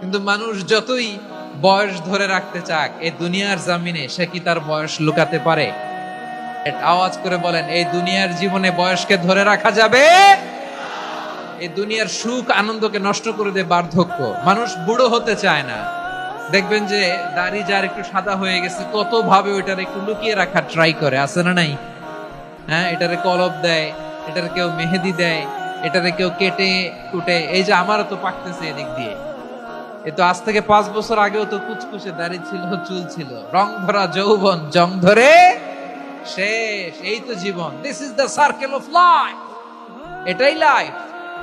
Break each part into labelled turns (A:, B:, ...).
A: কিন্তু মানুষ যতই বয়স ধরে রাখতে চাক, এই দুনিয়ার জামিনে সে কি তার বয়স লুকাতে পারে? আওয়াজ করে বলেন, এই দুনিয়ার জীবনে বয়সকে ধরে রাখা যাবে? এই দুনিয়ার সুখ আনন্দকে নষ্ট করে দেয় বার্ধক্য। মানুষ বুড়ো হতে চায় না। দেখবেন যে দাড়ি যার একটু সাদা হয়ে গেছে কত ভাবে ওইটার একটু লুকিয়ে রাখার ট্রাই করে, আছে না নাই? হ্যাঁ এটারে কলব দেয়, এটারে কেউ মেহেদি দেয়, এটারে কেউ কেটে কুটে এই যে আমারও তো পাকতেছে এদিক দিয়ে। এ তো আজ থেকে পাঁচ বছর আগেও তো কুচকুচে দাড়ি ছিল, চুল ছিল। রং ধরা যৌবন, জং ধরে শেষ। এই তো জীবন। This is the circle of life এটাই লাইফ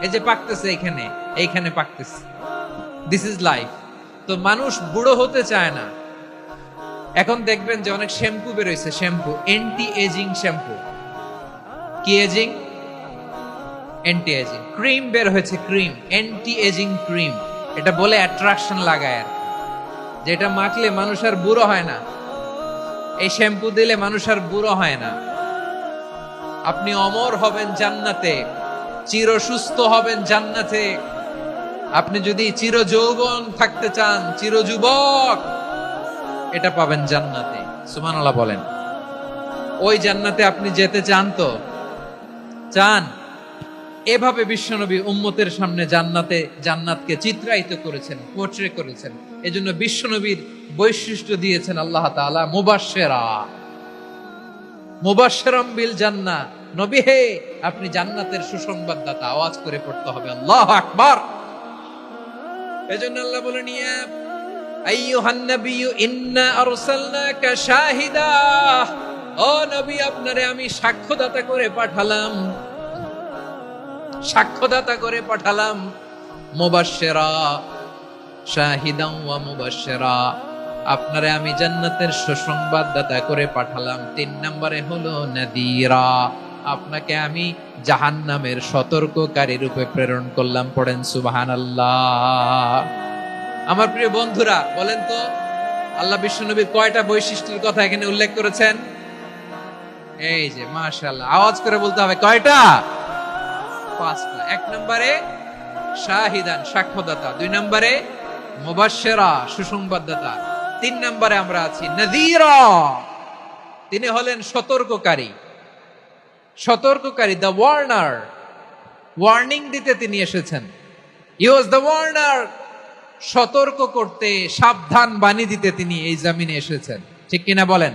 A: এই যে পাকতেছে এখানে এইখানে পাকতেছে। দিস ইজ লাইফ তো মানুষ বুড়ো হতে চায় না। এখন দেখবেন যে অনেক শ্যাম্পু বেরোইছে, শ্যাম্পু। Anti ageing shampoo. কি এজিং এন্টি এজিং ক্রিম বের হয়েছে ক্রিম এন্টি এজিং ক্রিম এটা বলে অ্যাট্রাকশন লাগায় আর। যেটা মাখলে মানুষ আর বুড়ো হয় না। এই শ্যাম্পু দিলে মানুষ আর বুড়ো হয় না। আপনি অমর হবেন জান্নাতে, চির সুস্থ হবেন জান্নাতে। আপনি যদি চির যৌবন থাকতে চান, চির যুবক, এটা পাবেন জান্নাতে। সুমানাল্লাহ বলেন। ওই জান্নাতে আপনি যেতে চান তো? চান? এভাবে বিশ্বনবী উম্মতের সামনে জান্নাতে, জান্নাতকে চিত্রায়িত করেছেন পোর্ট্রে করেছেন। এজন্য বিশ্বনবীর বৈশিষ্ট্য দিয়েছেন আল্লাহ তাআলা, মুবাশশেরা। মুবাশশিরাম বিল জান্নাহ। নবী হে, আপনি জান্নাতের সুসংবাদদাতা, আওয়াজ করে পড়তে হবে। আল্লাহু আকবার। এজন্য আল্লাহ বলেন, ইয়া আইয়ুহান নাবিয়্যু, ইন্না আরসালনাকা শাহিদা। ও নবী, আপনারে আমি সাক্ষ্যদাতা করে পাঠালাম। সাক্ষ্যদাতা করে পাঠালাম। মুবাশশিরা, শাহিদান ওয়া মুবাশশিরা। আপনারে আমি জান্নাতের সুসংবাদদাতা করে পাঠালাম। তিন নম্বরে হলো নাদিরা। আপনাকে আমি জাহান্নামের সতর্ককারী রূপে প্রেরণ করলাম। পড়েন সুবহানাল্লাহ। আমার প্রিয় বন্ধুরা, বলেন তো, আল্লাহ বিশ্বনবীর কয়টা বৈশিষ্ট্যের কথা এখানে উল্লেখ করেছেন? এই যে, মাশাআল্লাহ। আওয়াজ করে বলতে হবে, কয়টা? পাঁচটা এক নম্বরে শাহিদান, সাক্ষ্যদাতা। দুই নম্বরে মুবাশশিরা, সুসংবাদদাতা। তিন নম্বরে আমরা আছি নাযীরা। তিনি হলেন সতর্ককারী। সতর্ককারী দ্য ওয়ার্নার ওয়ার্নিং দিতে তিনি এসেছেন। ই দ্য ওয়ার্নার সতর্ক করতে, সাবধান বাণী দিতে তিনি এই জামিনে এসেছেন। ঠিক কিনা বলেন?